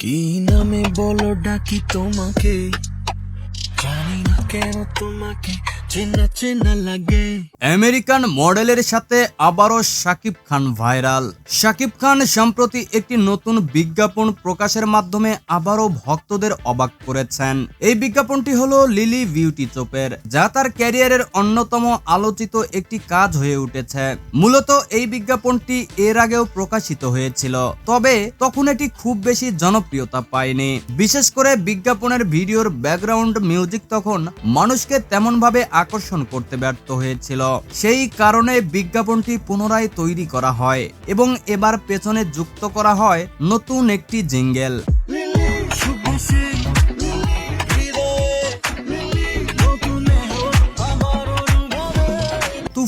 কি নামে বলো ডাকি তোমাকে? জানি না। কেন তোমাকে চেনা চেনা লাগে? আমেরিকান মডেলের সাথে আবারও শাকিব খান ভাইরাল। শাকিব খান সম্প্রতি একটি নতুন বিজ্ঞাপন প্রকাশের মাধ্যমে আবারও ভক্তদের অবাক করেছেন। এই বিজ্ঞাপনটি হলো লিলি বিউটি চোপের, যা তার ক্যারিয়ারের অন্যতম আলোচিত একটি কাজ হয়ে উঠেছে। মূলত এই বিজ্ঞাপনটি এর আগেও প্রকাশিত হয়েছিল, তবে তখন এটি খুব বেশি জনপ্রিয়তা পায়নি। বিশেষ করে বিজ্ঞাপনের ভিডিওর ব্যাকগ্রাউন্ড মিউজিক তখন মানুষকে তেমনভাবে আকর্ষণ করতে ব্যর্থ হয়েছিল। সেই কারণে বিজ্ঞাপনটি পুনরায় তৈরি করা হয় এবং এবার পেছনে যুক্ত করা হয় নতুন একটি জিঙ্গেল।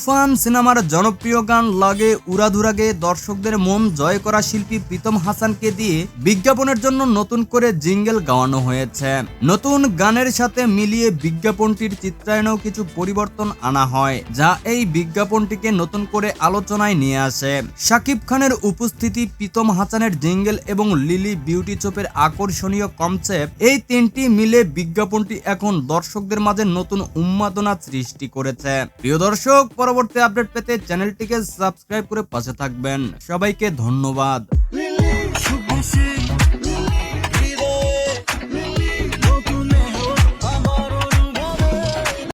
তুফান সিনেমার জনপ্রিয় গান লাগে উড়াধুরাগে। দর্শকদের মন জয় করা শিল্পী প্রীতম হাসানকে দিয়ে বিজ্ঞাপনের জন্য নতুন করে জিঙ্গেল গাওয়ানো হয়েছে। নতুন গানের সাথে মিলিয়ে বিজ্ঞাপনটির চিত্রায়নেও কিছু পরিবর্তন আনা হয়, যা এই বিজ্ঞাপনটিকে নতুন করে আলোচনায় নিয়ে আসে। শাকিব খানের উপস্থিতি প্রীতম হাসানের জিঙ্গেল এবং লিলি বিউটি চোপের আকর্ষণীয় কনসেপ্ট, এই তিনটি মিলে বিজ্ঞাপনটি এখন দর্শকদের মাঝে নতুন উন্মাদনা সৃষ্টি করেছে। প্রিয় দর্শক পরবর্তী আপডেট পেতে চ্যানেলটিকে সাবস্ক্রাইব করে পাশে থাকবেন। সবাইকে ধন্যবাদ।